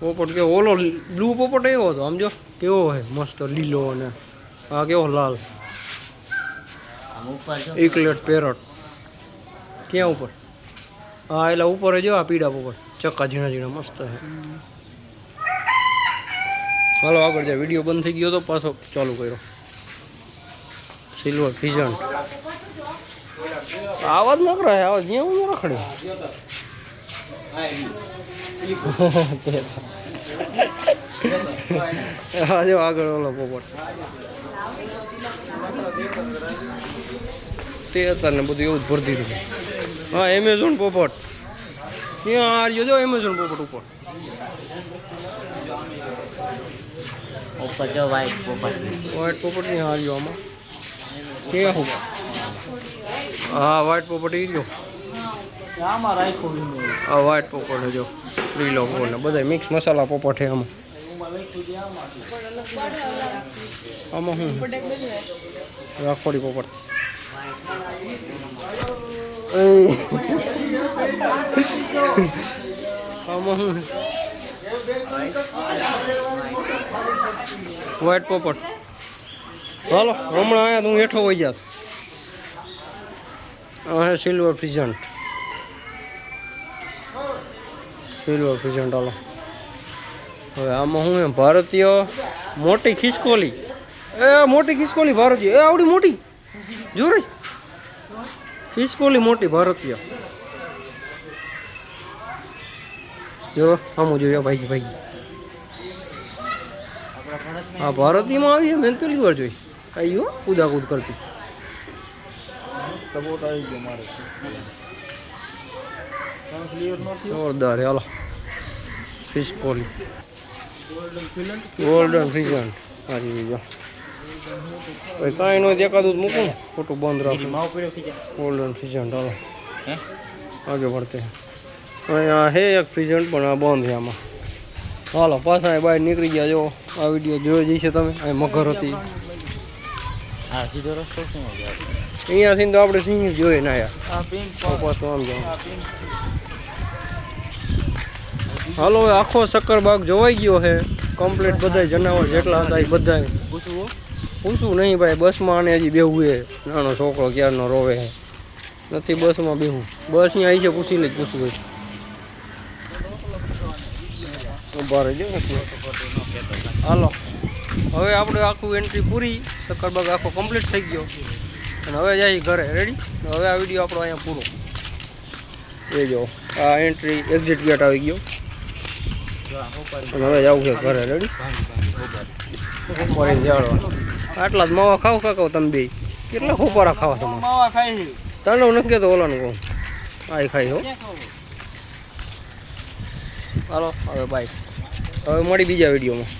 પોપટ કેવો? ઓલો બ્લુ પોપટ એવો હતો સમજો કેવો હે મસ્ત લીલો અને આ કેવો લાલ. એકલેટ પેરટ. ક્યાં ઉપર? હા એટલે ઉપર જો આ પીડા પોપટ. ચક્કા ઝીણા ઝીણા મસ્ત હે હાલો, આગળ જાય વીડિયો બંધ થઈ ગયો તો પાછો ચાલુ કર્યો. સિલ્વર ફિઝન આવાજ ન કરાય, આવાજ ત્યાં હું રખડે હા જો આગળ ઓલો પોપટ તે અત્યારે બધું એવું જ. ભરતી રહ્યું હા એમેઝોન પોપટ ત્યાં આ રહ્યો જો એમેઝોન પોપટ ઉપર ઉપર જો પોપટ વ્હાઈટ પોપટ નહીં આ રહ્યો આમાં હું વ્હાઈટ પોપટ એ રહ્યો આમાં વ્હાઈટ પોપટ જો. લીલો લોકો ને બધા મિક્સ મસાલા પોપટ છે આમાં. આમાં હું રાખોડી પોપટ. આમાં શું? વ્હાઈટ પોપટ. હાલો, હમણાં આયા હું હેઠો હોઈ જાત. સિલ્વર ફિઝન્ટ સિલ્વર ફિઝન્ટ હવે આમાં હું એમ ભારતીય મોટી ખિસકોલી. એ મોટી ખિસકોલી ભારતીય. એ આવડી મોટી. જો રે ખિસકોલી મોટી ભારતીય. જો, આમ જોયો ભાઈ ભાઈ હા ભારતીયમાં આવી મેં પેલી વાર જોઈ. આવી હો કૂદા કૂદ કરતી. સપોર્ટ આવી ગયો મારે. જોરદાર હાલો ફિશ કોલી ગોલ્ડન ફિજન હારી જો ભાઈ કાંઈ નો દેખાતું મૂકું ખોટું બંધ રાખું ગોલ્ડન ફિજન હાલો આગળ પડતે અહીંયા હે એક ફિજન પણ આ બંધ છે આમાં હાલો પાછા અહીં બહાર નીકળી ગયા જો આ વીડિયો જોઈ જઈશે તમે અહીં મગર હતી હા સીધો રસ્તો શું અહીંયાથી તો આપણે સિંહ જોઈએ ના યાર પાછું આમ પિંક હાલો આખો શક્કરબાગ જોવાઈ ગયો છે. કમ્પ્લીટ બધા જનાવર જેટલા હતા એ બધા પૂછવું? નહીં ભાઈ બસમાં આને હજી બેહવું એ નાનો છોકરો ક્યારનો રોવે છે. નથી બસમાં બેહવું. બસ અહીંયા આવી છે પૂછી લઈ પૂછવું ઊભા રહેજો. હાલો. હવે આપણે આખું એન્ટ્રી પૂરી. શક્કરબાગ આખો કમ્પ્લીટ થઈ ગયો. અને હવે જાય ઘરે. રેડી હવે આ વીડિયો આપણો અહીંયા પૂરો. એ જો આ એન્ટ્રી એક્ઝિટ ગેટ આવી ગયો. અને હવે જવું છે ઘરે રેડી આટલા જ માવા ખાવ કાકાઓ તમે બે. કેટલા ખોપારા ખાવા તમે? માવા ખાઈ તને નથી કહેતો ઓલાનું કહું. આ ખાઈ હો. હાલો હવે બાય હવે મળી બીજા વિડીયોમાં.